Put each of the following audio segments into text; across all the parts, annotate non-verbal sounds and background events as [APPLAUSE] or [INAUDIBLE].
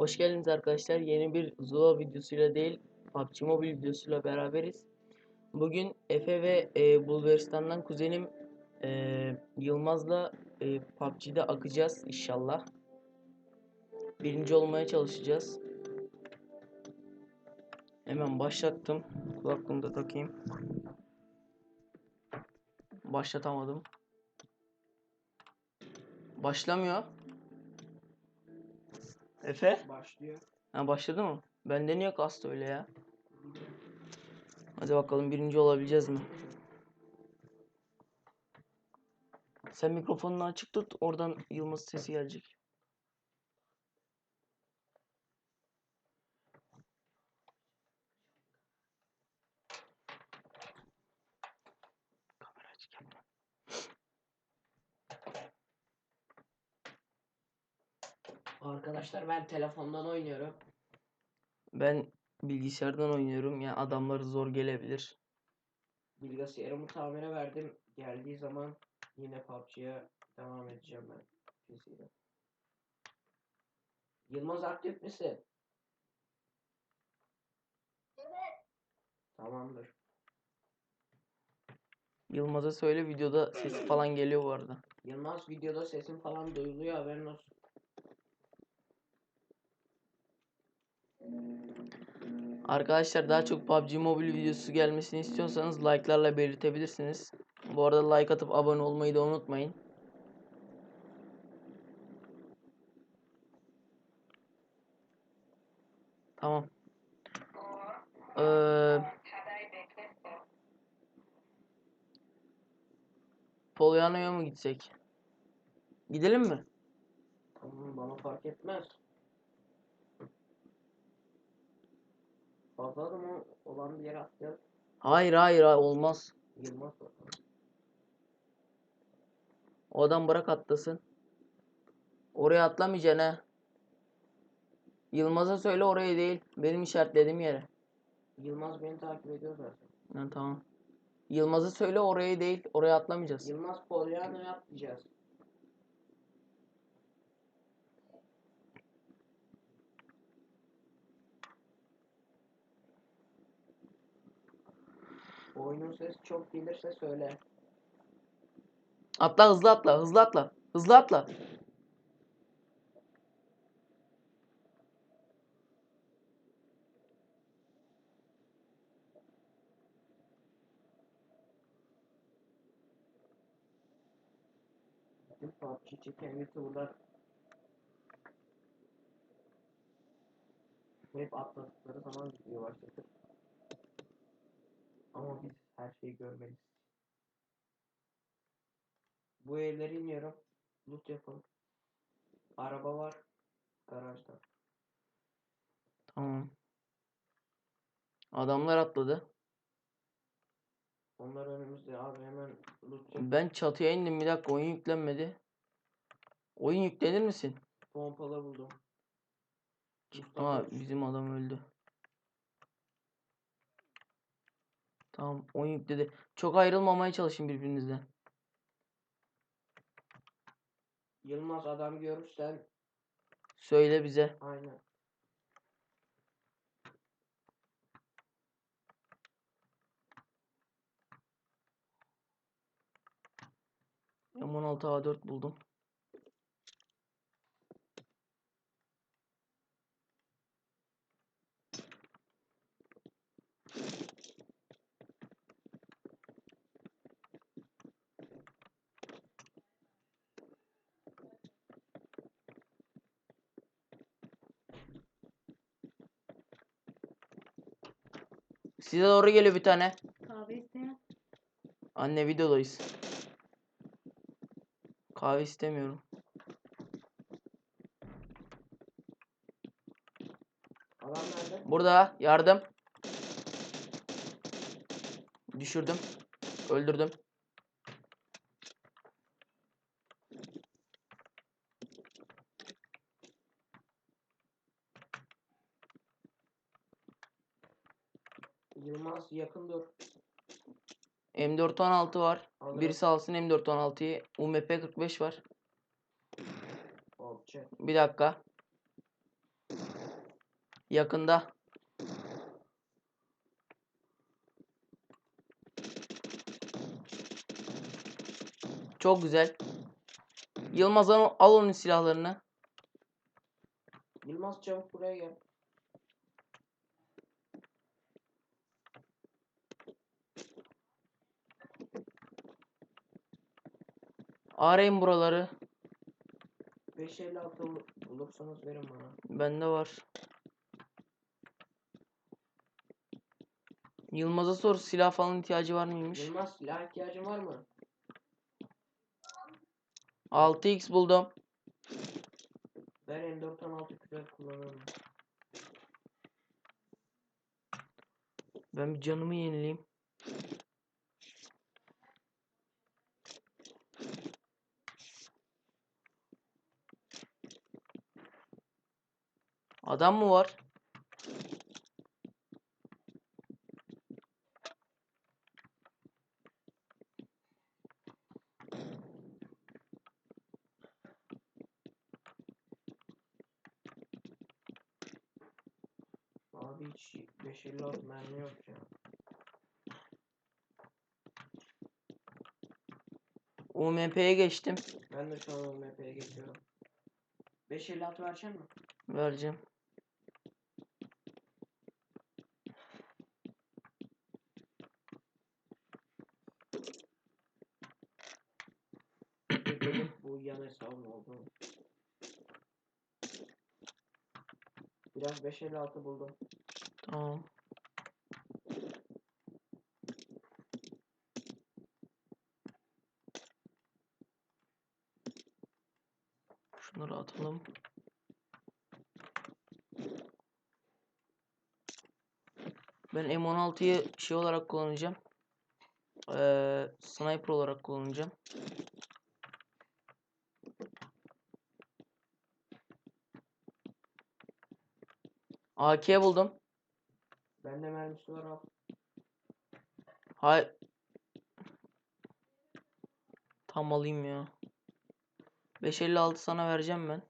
Hoş geldiniz arkadaşlar. Yeni bir Zula videosuyla değil, PUBG Mobile videosuyla beraberiz. Bugün Efe ve e, Bulgaristan'dan kuzenim e, Yılmaz'la e, PUBG'de akacağız inşallah. Birinci olmaya çalışacağız. Hemen başlattım. Kulaklığımı da takayım. Başlatamadım. Başlamıyor. Efe? Başlıyor. Ha başladı mı? Bende niye kastı öyle ya? Hadi bakalım birinci olabileceğiz mi? Sen mikrofonunu açık tut. Oradan Yılmaz sesi gelecek. Arkadaşlar ben telefondan oynuyorum. Ben bilgisayardan oynuyorum. Yani adamları zor gelebilir. Bilgisayarımı tamire verdim. Geldiği zaman yine PUBG'ye devam edeceğim ben. PC'de. Yılmaz aktif misin? Evet. Tamamdır. Yılmaz'a söyle videoda sesi falan geliyor bu arada. Yılmaz videoda sesim falan duyuluyor haberin olsun. Arkadaşlar daha çok PUBG Mobile videosu gelmesini istiyorsanız like'larla belirtebilirsiniz. Bu arada like atıp abone olmayı da unutmayın. Tamam. Ee, Polyana'ya mı gitsek? Gidelim mi? Bana fark etmez. Fazla adamı olan bir yere atlayalım. Hayır hayır hayır, olmaz. Yılmaz. O adam bırak atlasın. Oraya atlamayacaksın ha. Yılmaz'a söyle oraya değil. Benim işaretlediğim yere. Yılmaz beni takip ediyor zaten. Ha, tamam. Yılmaz'a söyle oraya değil. Oraya atlamayacağız. Yılmaz Polyana'ya atlayacağız. Oyunun sesi çok gelirse söyle. Atla hızlı atla. Hızlı atla. Hızlı atla. Bütün PUBG çeken YouTuber'lar hep atladıkları zaman video başlatır. Ama biz her şeyi görmeliyiz. Bu evlere iniyorum. Loot yapalım. Araba var. Garajda. Tamam. Adamlar atladı. Onlar önümüzde abi hemen loot yap. Ben çatıya indim. Bir dakika oyun yüklenmedi. Oyun yüklenir misin? Pompalı buldum. Mustafa Aa bizim adam öldü. Tamam oyun yükledi. Çok ayrılmamaya çalışın birbirinizden. Yılmaz adam görürsen Söyle bize. aynen. M16 A4 buldum. Size doğru geliyor bir tane. Kahve isteyen. Anne videodayız. Kahve istemiyorum. Adam nerede? Burada yardım. Düşürdüm. Öldürdüm. Yılmaz yakın dur. M416 var. Alırım. Birisi alsın M416'yı. UMP 45 var. Çek. Bir dakika. Yakında. Çok güzel. Yılmaz al al onun silahlarını. Yılmaz çabuk buraya gel. Arayın buraları. 556 bul- bulursanız verin bana. Bende var. Yılmaz'a sor silah falan ihtiyacı var mıymış? Yılmaz silah ihtiyacın var mı? 6x buldum. Ben M416 güzel kullanırım. Ben bir canımı yenileyim. Adam mı var? Abi hiç 556 mermi yok ya. UMP'ye geçtim. Ben de şu an UMP'ye geçiyorum. 556 verecek mi? Vereceğim. Dedim bu yan hesabım oldu. Biraz 556 buldum. Tamam. Şunları atalım. Ben M16'yı şey olarak kullanacağım. Ee, sniper olarak kullanacağım. AK buldum. Bende mermisi var al. Hay. Tam alayım ya. 556 sana vereceğim ben.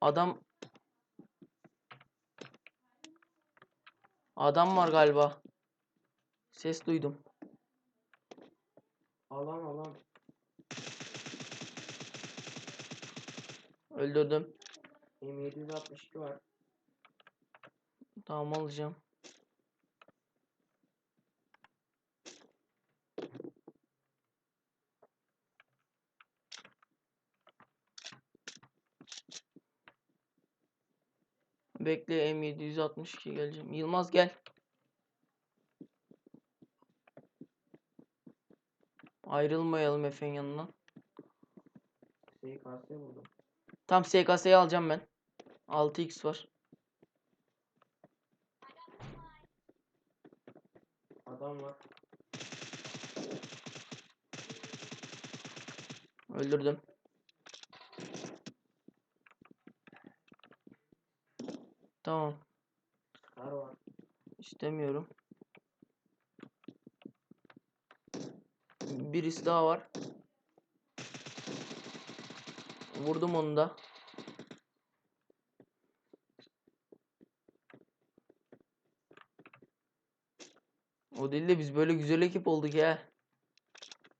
Adam Adam var galiba. Ses duydum. Öldürdüm. M762 var. Tamam alacağım. Bekle M762 geleceğim. Yılmaz gel. Ayrılmayalım Efe'nin yanından. SKS buldum. Tam SKS'yi alacağım ben. 6x var. Adam var. Öldürdüm. Tamam. Kar var. İstemiyorum. Birisi daha var. Vurdum onu da. O değil de biz böyle güzel ekip olduk ya.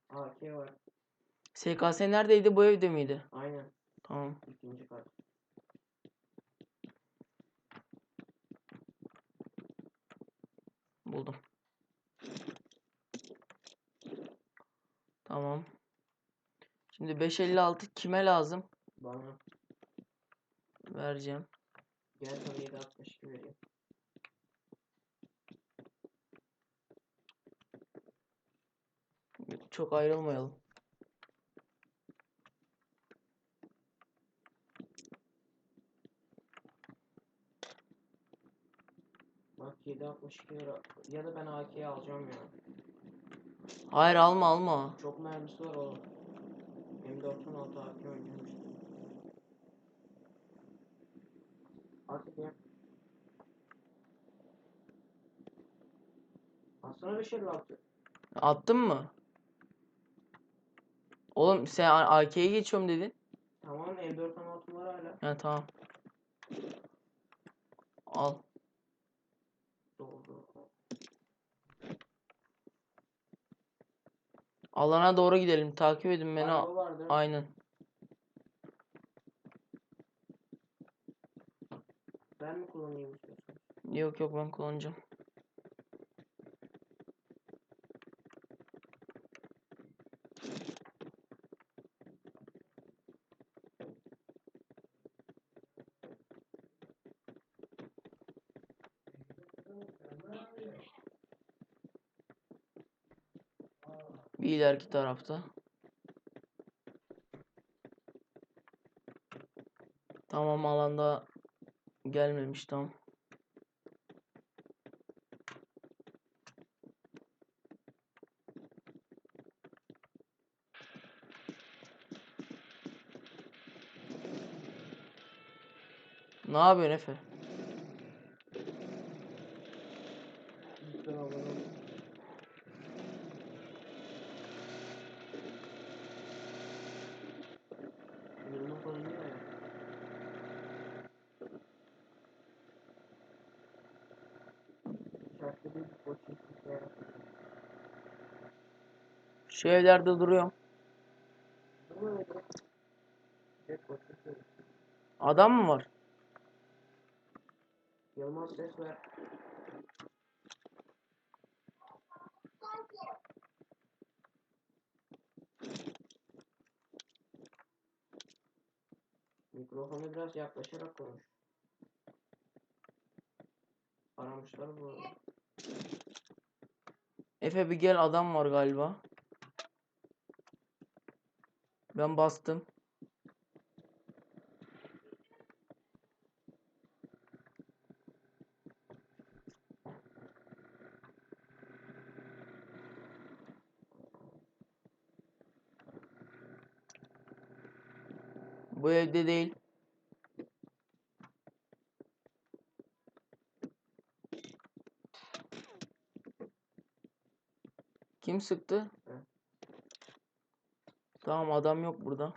AK var. SKS neredeydi? Bu evde miydi? Aynen. Tamam. ikinci kat. Buldum. Tamam. Şimdi 556 kime lazım? Bana. Vereceğim. Gel sana 762 vereyim. Çok ayrılmayalım. Bak 762 lira. Ya da ben AK'yi alacağım ya. Hayır alma alma. Çok mermisi var o. M96 AK oynuyormuş. Artık ya. Aslında 556. Attın mı? Oğlum sen AK'ye geçiyorum dedin. M416 var hala. Ha tamam. Al. Alana doğru gidelim. Takip edin beni. Araba. Aynen. Ben mi kullanayım istiyorsun? Yok yok ben kullanacağım. Bir ileriki tarafta. Tamam alanda gelmemiş tamam. Ne yapıyorsun Efe? Ya. Şu evlerde duruyorum. Adam mı var? Yılmaz ses. Mikrofonu biraz yaklaşarak konuş. Aramışlar bu. Efe bir gel adam var galiba. Ben bastım. Bu evde değil. Kim sıktı? Tamam adam yok burada.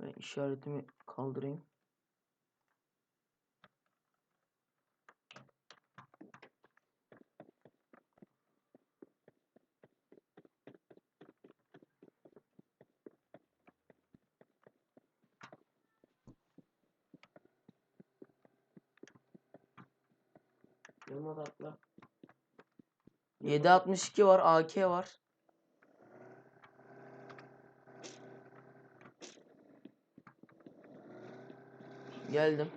Ben işaretimi kaldırayım. Yılmaz atla. 762 var, AK var. Geldim.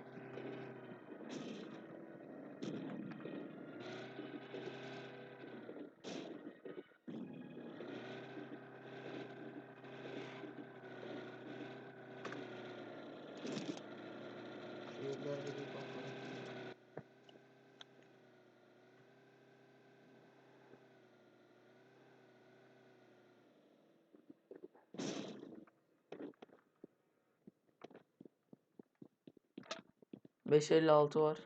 556 var.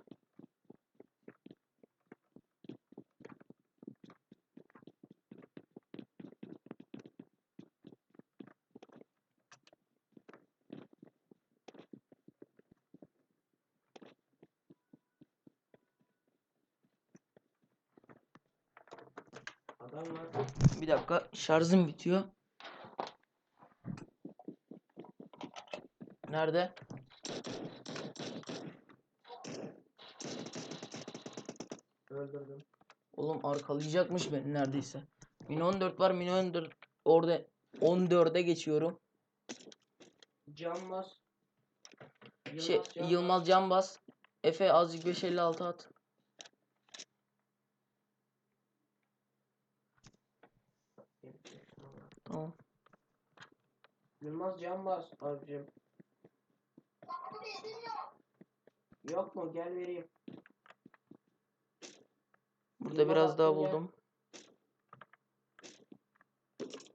Bir dakika şarjım bitiyor. Nerede? Öldürdüm. Oğlum arkalayacakmış beni neredeyse. Min 14 var. Min 14 orada 14'e geçiyorum. Can bas. Şey can bas. Yılmaz Canbaz. Efe azıcık 556 at. Tamam. Yılmaz can bas abicim. Yok mu? Gel vereyim. Burada biraz daha buldum.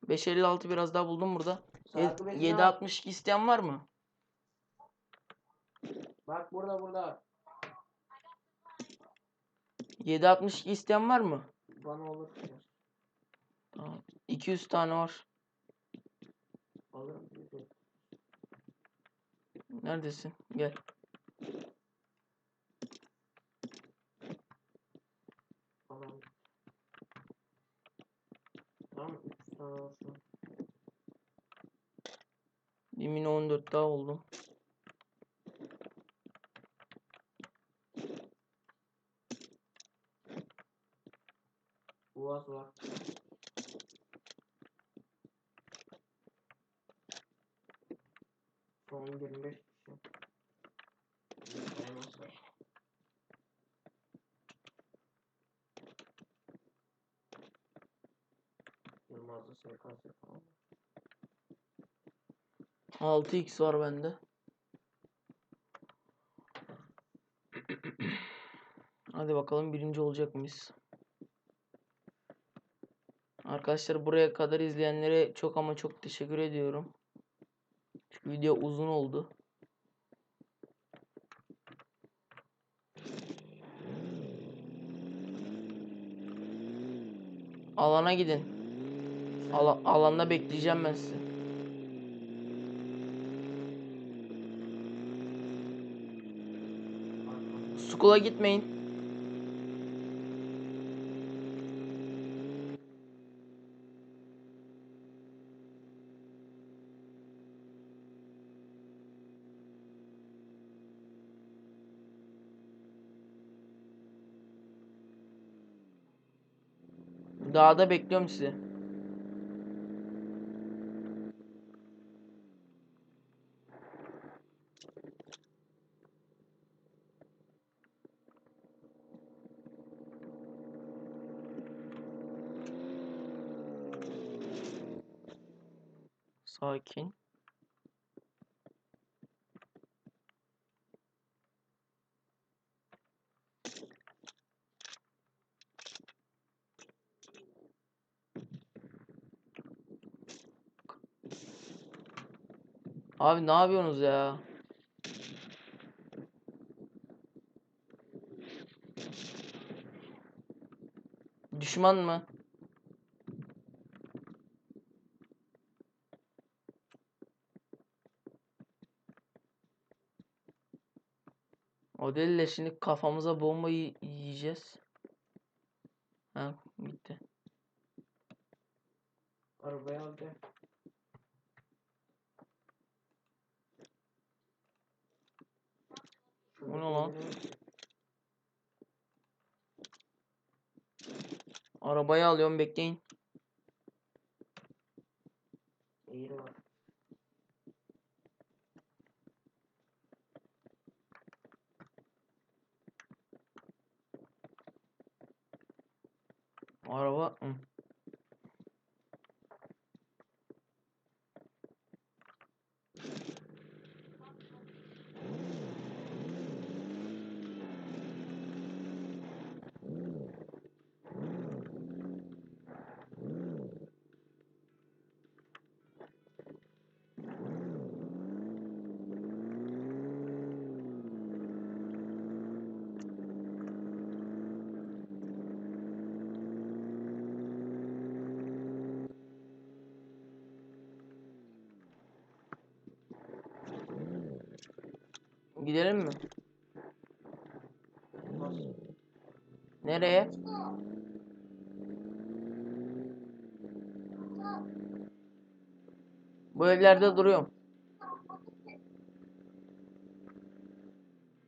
556 biraz daha buldum burada. Ye- Sargı bezini al. 762 isteyen var mı? Bak burada burada. 762 isteyen var mı? Bana olur. Tamam. 200 tane var. Alırım. Neredesin? Gel. Tamam. Tamam 3 tane olsun. Yemin 14 daha oldum. Boğaz var. 6x var bende. [CLEARS THROAT] Hadi bakalım birinci olacak mıyız? Arkadaşlar buraya kadar izleyenlere çok ama çok teşekkür ediyorum. Çünkü video uzun oldu. Alana gidin. Ala- alanda bekleyeceğim ben sizi. School'a gitmeyin. Dağda bekliyorum sizi. Sakin. Abi ne yapıyorsunuz ya? Düşman mı? De şimdi kafamıza bomba yi- yiyeceğiz. Ha gitti. Arabaya al gel. O ne lan? Arabayı alıyorum bekleyin. Eğri var. Araba. Hı. Gidelim mi? Olmaz. Nereye? Bu evlerde duruyorum.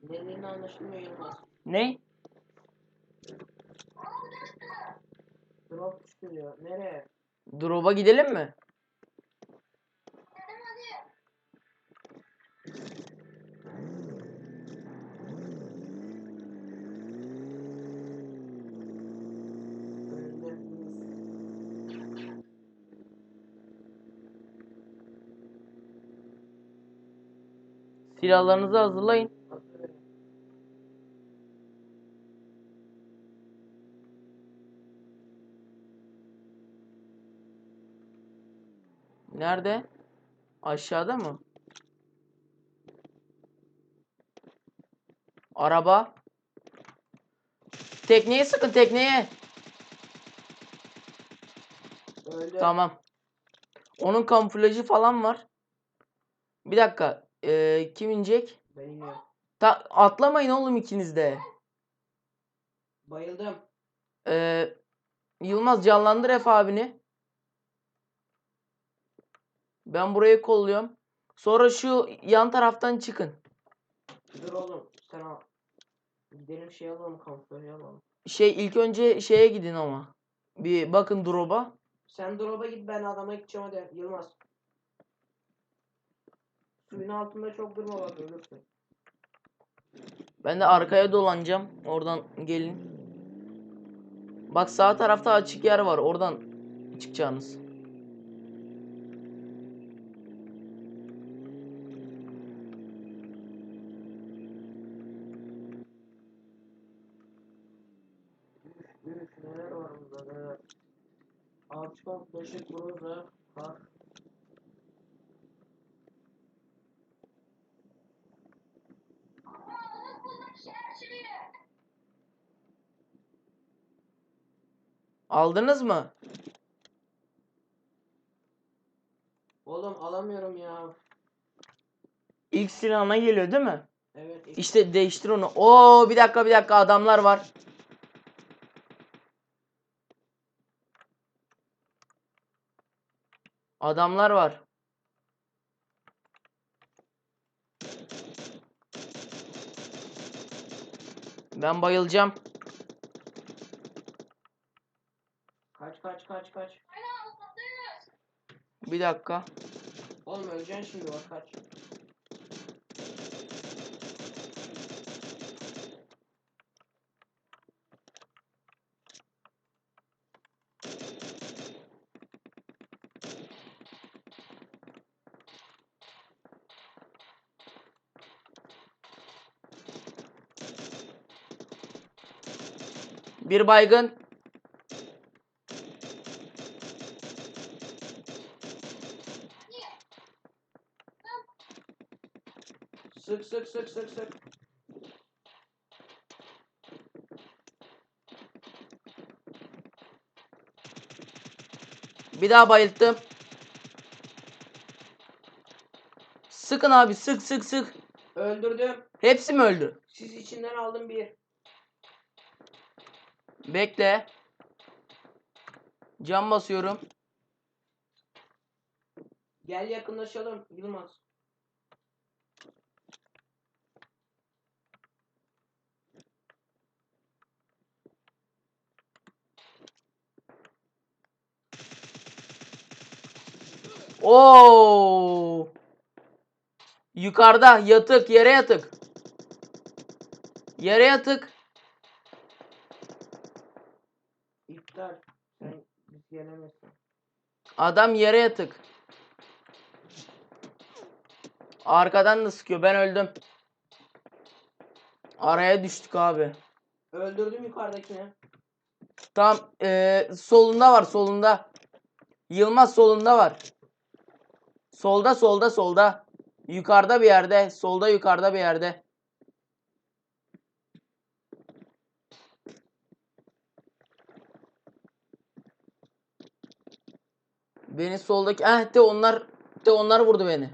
Dediğin anlaşılmıyor Yılmaz. Ne? Drop düştü diyor. Nereye? Drop'a gidelim mi? Silahlarınızı hazırlayın. Nerede? Aşağıda mı? Araba. Tekneye sıkın tekneye. Öldü. Tamam. Onun kamuflajı falan var. Bir dakika. Ee, kim inecek? Ben iniyorum. Ta atlamayın oğlum ikiniz de. Bayıldım. Ee, Yılmaz canlandır Efe abini. Ben burayı kolluyorum. Sonra şu yan taraftan çıkın. Dur oğlum sen al. Gidelim şey alalım kamuflajı alalım. Şey ilk önce şeye gidin ama. Bir bakın drop'a. Sen drop'a git ben adama gideceğim hadi Yılmaz. Suyun altında çok durma bak ölürsün. Ben de arkaya dolanacağım. Oradan gelin. Bak sağ tarafta açık yer var. Oradan üf neler var burada neler. Ağaç kamuflajı groza Aldınız mı? Oğlum alamıyorum ya. İlk silahına geliyor değil mi? Evet. ilk- İşte değiştir onu. Oo bir dakika bir dakika adamlar var. Adamlar var. Ben bayılacağım. Kaç kaç kaç. Bir dakika. Oğlum öleceksin şimdi bak kaç. Bir baygın. Sık sık sık sık. Bir daha bayılttım. Sıkın abi sık sık sık. Öldürdüm. Hepsi mi öldü? Siz içinden aldım bir. Bekle. Cam basıyorum. Gel yakınlaşalım Yılmaz. Oo! Yukarıda yatık yere yatık. Yere yatık. İptal. Sen biz. Adam yere yatık. Arkadan da sıkıyor. Ben öldüm. Araya düştük abi. Öldürdüm yukarıdakini. Tam eee, solunda var solunda. Yılmaz solunda var. Solda solda solda. Yukarıda bir yerde. Solda yukarıda bir yerde. Beni soldaki eh de onlar de onlar vurdu beni.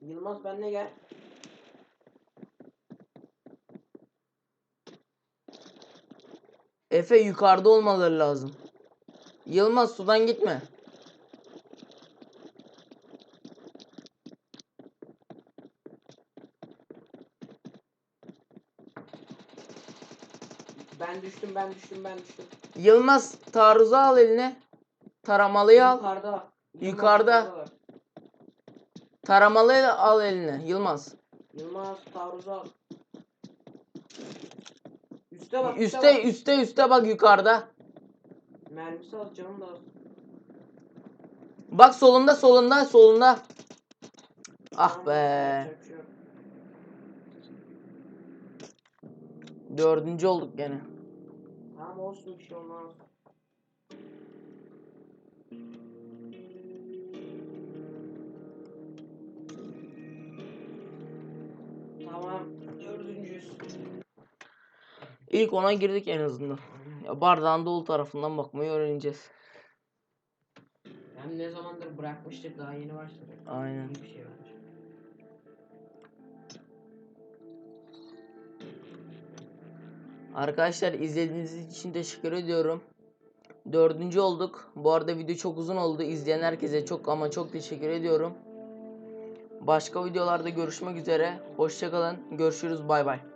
Yılmaz benle gel. Efe yukarıda olmaları lazım. Yılmaz sudan gitme. Ben düştüm ben düştüm ben düştüm. Yılmaz taarruzu al eline. Taramalıyı al. Yukarıda. Yılmaz Yukarıda. Taramalıyı al eline. Yılmaz. Yılmaz taarruzu al. Üste bak. Üste bak. üste üste bak yukarıda. Mermisi az canım da az. Bak solunda solunda solunda. Ah be. şey. Dördüncü olduk gene. Tamam olsun bir şey olmaz. Tamam dördüncüyüz. İlk ona girdik en azından. Ya bardağın dolu tarafından bakmayı öğreneceğiz. Yani ne zamandır bırakmıştık daha yeni başladık. Aynen. İyi bir şey. Arkadaşlar izlediğiniz için teşekkür ediyorum. Dördüncü olduk. Bu arada video çok uzun oldu. İzleyen herkese çok ama çok teşekkür ediyorum. Başka videolarda görüşmek üzere. Hoşçakalın. Görüşürüz. Bay bay.